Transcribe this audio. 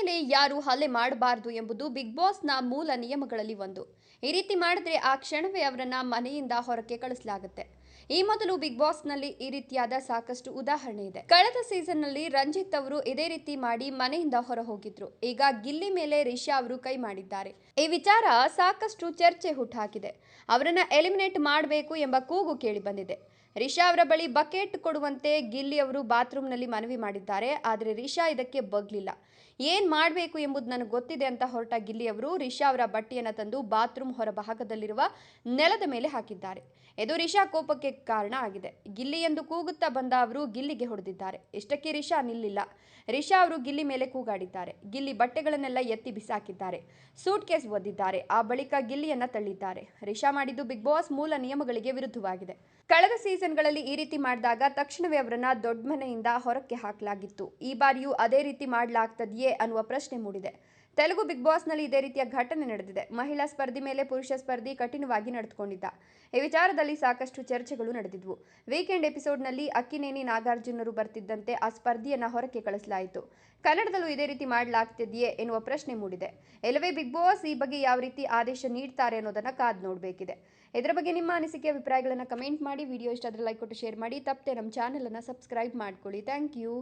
ಮೇಲೆ ಯಾರು ಹಲ್ಲೆ ಮಾಡಬಾರದು ಎಂಬುದು ಬಿಗ್ ಬಾಸ್ನ ಮೂಲ ನಿಯಮಗಳಲ್ಲಿ ಒಂದು. ಈ ರೀತಿ ಮಾಡಿದ್ರೆ ಆ ಕ್ಷಣವೇ ಅವರನ್ನ ಮನೆಯಿಂದ ಹೊರಕ್ಕೆ ಕಳಿಸಲಾಗುತ್ತೆ. ಈ ಮೊದಲು ಬಿಗ್ ಬಾಸ್ನಲ್ಲಿ ಈ ರೀತಿಯಾದ ಸಾಕಷ್ಟು ಉದಾಹರಣೆ ಇದೆ. ಕಳೆದ ಸೀಸನ್ನಲ್ಲಿ ರಂಜಿತ್ ಅವರು ಇದೇ ರೀತಿ ಮಾಡಿ ಮನೆಯಿಂದ ಹೊರ ಹೋಗಿದ್ರು ಈಗ ಗಿಲ್ಲಿ ಮೇಲೆ ರಿಷಾ ಅವರು ಕೈ ಮಾಡಿದ್ದಾರೆ. ಈ ವಿಚಾರ ಸಾಕಷ್ಟು ಚರ್ಚೆ ಹುಟ್ಟಾಕಿದೆ ಅವರನ್ನ ಎಲಿಮಿನೇಟ್ ಮಾಡಬೇಕು ಎಂಬ ಕೂಗು ಕೇಳಿ ಬಂದಿದೆ. ರಿಷಾ ಅವರ ಬಳಿ ಬಕೆಟ್ ಕೊಡುವಂತೆ ಗಿಲ್ಲಿ ಅವರು ಬಾತ್ರೂಮ್ನಲ್ಲಿ ಮನವಿ ಮಾಡಿದ್ದಾರೆ, ಆದರೆ ರಿಷಾ ಇದಕ್ಕೆ ಬಗ್ಲಿಲ್ಲ. ಏನ್ ಮಾಡಬೇಕು ಎಂಬುದು ನನಗೆ ಗೊತ್ತಿದೆ ಅಂತ ಹೊರಟ ಗಿಲ್ಲಿ ಅವರು ರಿಷಾ ಅವರ ಬಟ್ಟೆಯನ್ನು ತಂದು ಬಾತ್ರೂಮ್ ಹೊರಭಾಗದಲ್ಲಿರುವ ನೆಲದ ಮೇಲೆ ಹಾಕಿದ್ದಾರೆ. ಇದು ರಿಷಾ ಕೋಪಕ್ಕೆ ಕಾರಣ ಆಗಿದೆ. ಗಿಲ್ಲಿ ಎಂದು ಕೂಗುತ್ತಾ ಬಂದ ಅವರು ಗಿಲ್ಲಿಗೆ ಹೊಡೆದಿದ್ದಾರೆ. ಇಷ್ಟಕ್ಕೆ ರಿಷಾ ನಿಲ್ಲಿಲ್ಲ. ರಿಷಾ ಅವರು ಗಿಲ್ಲಿ ಮೇಲೆ ಕೂಗಾಡಿದ್ದಾರೆ. ಗಿಲ್ಲಿ ಬಟ್ಟೆಗಳನ್ನೆಲ್ಲ ಎತ್ತಿ ಬಿಸಾಕಿದ್ದಾರೆ. ಸೂಟ್ ಕೇಸ್ ಒದ್ದಿದ್ದಾರೆ. ಆ ಬಳಿಕ ಗಿಲ್ಲಿಯನ್ನ ತಳ್ಳಿದ್ದಾರೆ. ರಿಷಾ ಮಾಡಿದ್ದು ಬಿಗ್ ಬಾಸ್ ಮೂಲ ನಿಯಮಗಳಿಗೆ ವಿರುದ್ಧವಾಗಿದೆ. ಕಳೆದ ಸೀಸನ್ಗಳಲ್ಲಿ ಈ ರೀತಿ ಮಾಡಿದಾಗ ತಕ್ಷಣವೇ ಅವರನ್ನ ದೊಡ್ಡ ಮನೆಯಿಂದ ಹೊರಕ್ಕೆ ಹಾಕಲಾಗಿತ್ತು. ಈ ಬಾರಿಯೂ ಅದೇ ರೀತಿ ಮಾಡಲಾಗ್ತದೆಯೇ ಅನ್ನುವ ಪ್ರಶ್ನೆ ಮೂಡಿದೆ. ತೆಲುಗು ಬಿಗ್ ಬಾಸ್ನಲ್ಲಿ ಇದೇ ರೀತಿಯ ಘಟನೆ ನಡೆದಿದೆ. ಮಹಿಳಾ ಸ್ಪರ್ಧಿ ಮೇಲೆ ಪುರುಷ ಸ್ಪರ್ಧಿ ಕಠಿಣವಾಗಿ ನಡೆದುಕೊಂಡಿದ್ದ. ಈ ವಿಚಾರದಲ್ಲಿ ಸಾಕಷ್ಟು ಚರ್ಚೆಗಳು ನಡೆದಿದ್ವು. ವೀಕೆಂಡ್ ಎಪಿಸೋಡ್ನಲ್ಲಿ ಅಕ್ಕಿನೇನಿ ನಾಗಾರ್ಜುನರು ಬರ್ತಿದ್ದಂತೆ ಆ ಸ್ಪರ್ಧಿಯನ್ನ ಹೊರಕ್ಕೆ ಕಳಿಸಲಾಯಿತು. ಕನ್ನಡದಲ್ಲೂ ಇದೇ ರೀತಿ ಮಾಡಲಾಗ್ತಿದೆಯೇ ಎನ್ನುವ ಪ್ರಶ್ನೆ ಮೂಡಿದೆ. ಎಲ್ಲವೇ ಬಿಗ್ ಬಾಸ್ ಈ ಬಗ್ಗೆ ಯಾವ ರೀತಿ ಆದೇಶ ನೀಡ್ತಾರೆ ಅನ್ನೋದನ್ನ ಕಾದ್ ನೋಡಬೇಕಿದೆ. ಇದರ ಬಗ್ಗೆ ನಿಮ್ಮ ಅನಿಸಿಕೆ, ಅಭಿಪ್ರಾಯಗಳನ್ನು ಕಮೆಂಟ್ ಮಾಡಿ. ವಿಡಿಯೋ ಇಷ್ಟಾದ್ರೆ ಲೈಕ್ ಕೊಟ್ಟು ಶೇರ್ ಮಾಡಿ. ತಪ್ಪದೆ ನಮ್ಮ ಚಾನಲನ್ನು ಸಬ್ಸ್ಕ್ರೈಬ್ ಮಾಡ್ಕೊಳ್ಳಿ. Thank you.